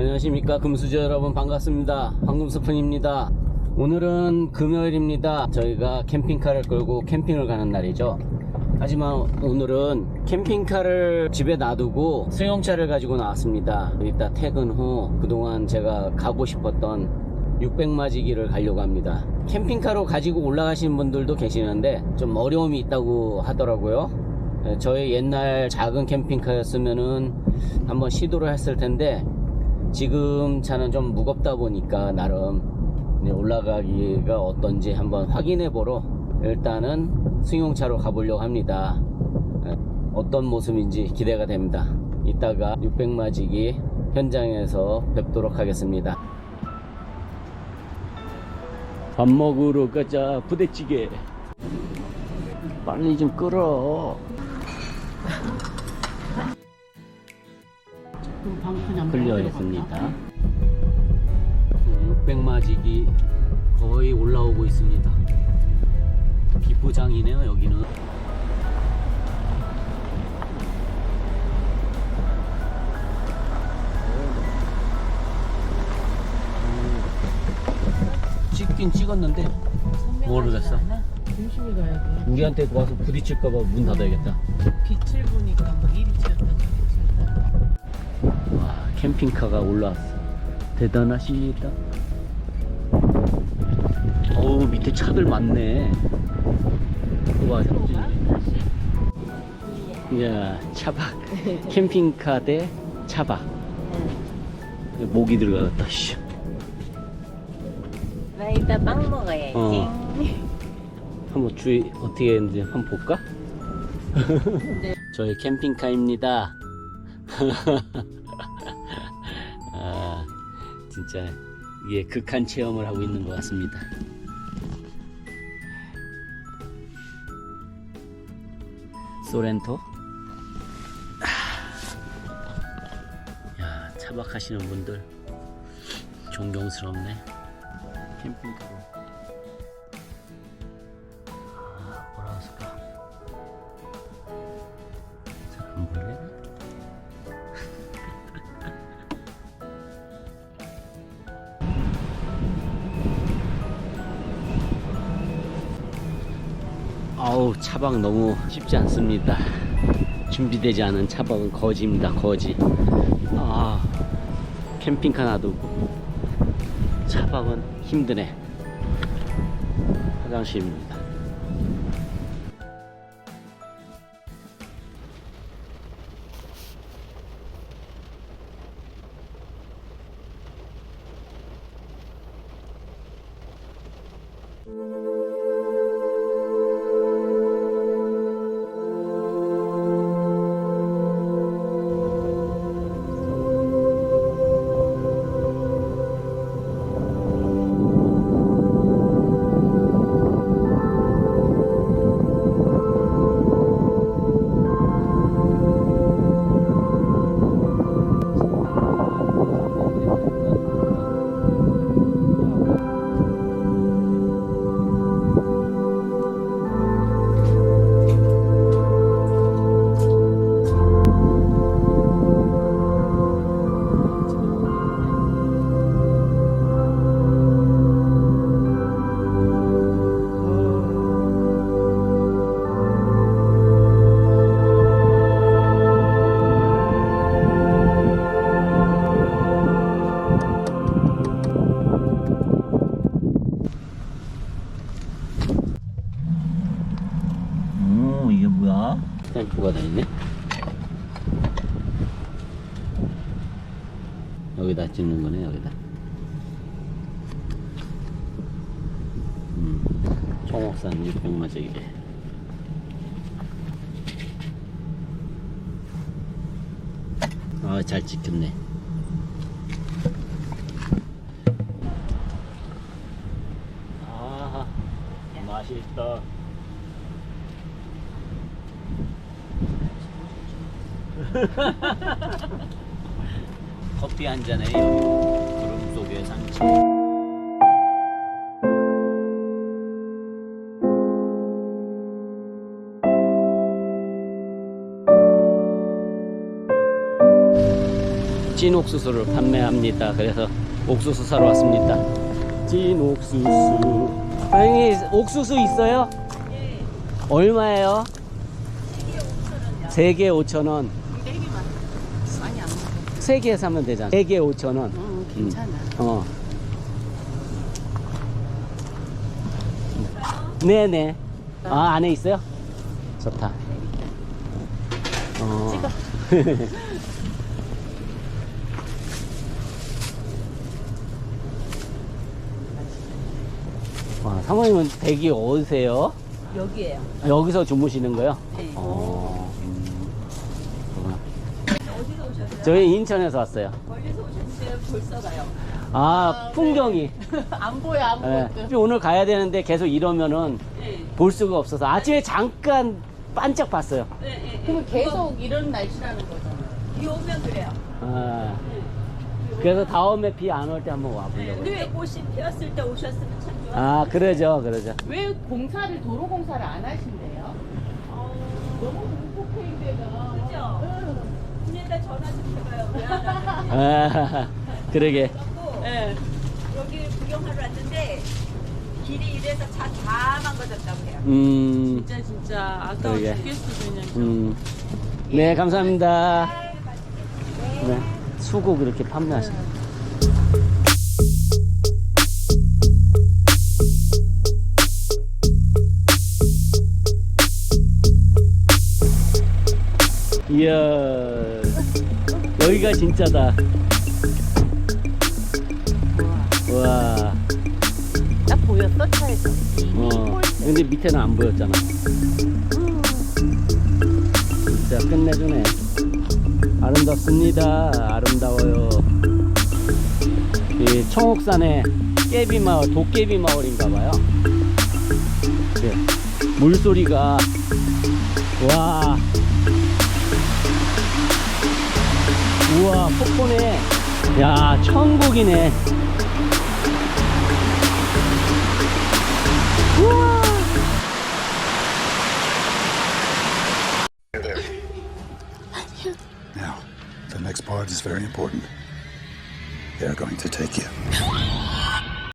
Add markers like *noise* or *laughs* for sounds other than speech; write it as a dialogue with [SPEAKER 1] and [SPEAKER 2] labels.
[SPEAKER 1] 안녕하십니까 금수저 여러분 반갑습니다. 황금스푼입니다. 오늘은 금요일입니다. 저희가 캠핑카를 끌고 캠핑을 가는 날이죠. 하지만 오늘은 캠핑카를 집에 놔두고 승용차를 가지고 나왔습니다. 이따 퇴근 후 그동안 제가 가고 싶었던 600마지기를 가려고 합니다. 캠핑카로 가지고 올라가시는 분들도 계시는데 좀 어려움이 있다고 하더라고요. 예, 저의 옛날 작은 캠핑카였으면은 한번 시도를 했을 텐데 지금 차는 좀 무겁다 보니까 나름 올라가기가 어떤지 한번 확인해 보러 일단은 승용차로 가보려고 합니다. 예, 어떤 모습인지 기대가 됩니다. 이따가 600마지기 현장에서 뵙도록 하겠습니다. 밥 먹으러 가자 부대찌개 빨리 좀
[SPEAKER 2] 그냥
[SPEAKER 1] 끌려 있습니다. 600마지기 거의 올라오고 있습니다. 비포장이네요 여기는. 찍긴 찍었는데 모르겠어. 우리한테 와서 부딪힐까봐 문 닫아야겠다.
[SPEAKER 2] 빛을 보니까 뭐 이리
[SPEAKER 1] 캠핑카가 올라왔어 대단하십니다 어우 밑에 차들 많네 와야 차박 *laughs* 캠핑카 대 차박 목이 들어갔다 씨.
[SPEAKER 3] 나 이따 빵 먹어야지.
[SPEAKER 1] 어. 한번 주의 어떻게 했는지 한번 볼까? *laughs* 저희 캠핑카입니다. *laughs* 아, 진짜 이게 극한 체험을 하고 있는 것 같습니다. 소렌토. 아. 야, 차박하시는 분들 존경스럽네. 캠핑카로. 아, 뭐라고 쓸까? 잘안 보이네? 아우, 차박 너무 쉽지 않습니다. 준비되지 않은 차박은 거지입니다, 거지. 아, 캠핑카 놔두고 차박은 힘드네. 화장실입니다. 템포가 다 있네. 여기다 찍는 거네, 여기다. 음, 총옥산 600마적이래. 아, 잘 찍혔네. 아, 맛있다. *laughs* 커피 한 잔에 구름 속의 상치. 찐찐 옥수수를 판매합니다. 그래서 옥수수 사러 왔습니다. 찐 옥수수. 사장님 옥수수 있어요? 얼마예요? 세개 5천 원.
[SPEAKER 2] 떼기만 많이 안 먹어.
[SPEAKER 1] 세 개 사면 되잖아. 세개 5천 원.
[SPEAKER 2] 응, 괜찮아.
[SPEAKER 1] 어. 네네. 아, 안에 있어요? 좋다. 어. *laughs* 와, 사모님은 댁이 어디세요?
[SPEAKER 2] 여기에요.
[SPEAKER 1] 아, 여기서 주무시는 거요?
[SPEAKER 2] 네.
[SPEAKER 1] 어. 음. 그렇구나. 저희 인천에서 왔어요.
[SPEAKER 2] 멀리서 오셨는데 벌써 가요.
[SPEAKER 1] 아, 풍경이. *laughs*
[SPEAKER 2] 안 보여, 안
[SPEAKER 1] 예.
[SPEAKER 2] 보여.
[SPEAKER 1] 오늘 가야 되는데 계속 이러면은
[SPEAKER 2] 네.
[SPEAKER 1] 볼 수가 없어서 아침에 잠깐 반짝 봤어요.
[SPEAKER 2] 그럼 계속 이런 날씨라는 거잖아요. 비 오면 그래요.
[SPEAKER 1] 아, 그래서 다음에 비 안 올 때 한번 와보려고.
[SPEAKER 2] 근데 왜 꽃이 피었을 때 오셨으면 참 좋았을
[SPEAKER 1] 아, 그러죠, 그러죠.
[SPEAKER 2] 왜 공사를 도로 공사를 안 하신대요? 너무 공포해인데가
[SPEAKER 3] 그죠? 군에다 전화 좀 해봐요. 왜 안 하는지.
[SPEAKER 1] 아, 그러게.
[SPEAKER 3] 그래갖고
[SPEAKER 2] 네.
[SPEAKER 3] 여기 구경하러 왔는데 길이 이래서 차 다 망가졌다고 해요.
[SPEAKER 1] 음,
[SPEAKER 2] 진짜 진짜 아까워
[SPEAKER 1] 그러게.
[SPEAKER 2] 죽겠어 그냥.
[SPEAKER 1] 음. 네, 감사합니다. 네, 수국 이렇게 판매하시네. 이야, 여기가 진짜다. 와,
[SPEAKER 2] 딱 보였어 차에서.
[SPEAKER 1] 어, 근데 밑에는 안 보였잖아. 진짜 끝내주네. 아름답습니다. 아름다워요. 이 청옥산의 깨비 마을, 도깨비 마을인가 봐요. 예, 물소리가 와. 우와, 폭포네. 야, 천국이네. 우와.
[SPEAKER 4] Now, the next part is very important. They're going to take you.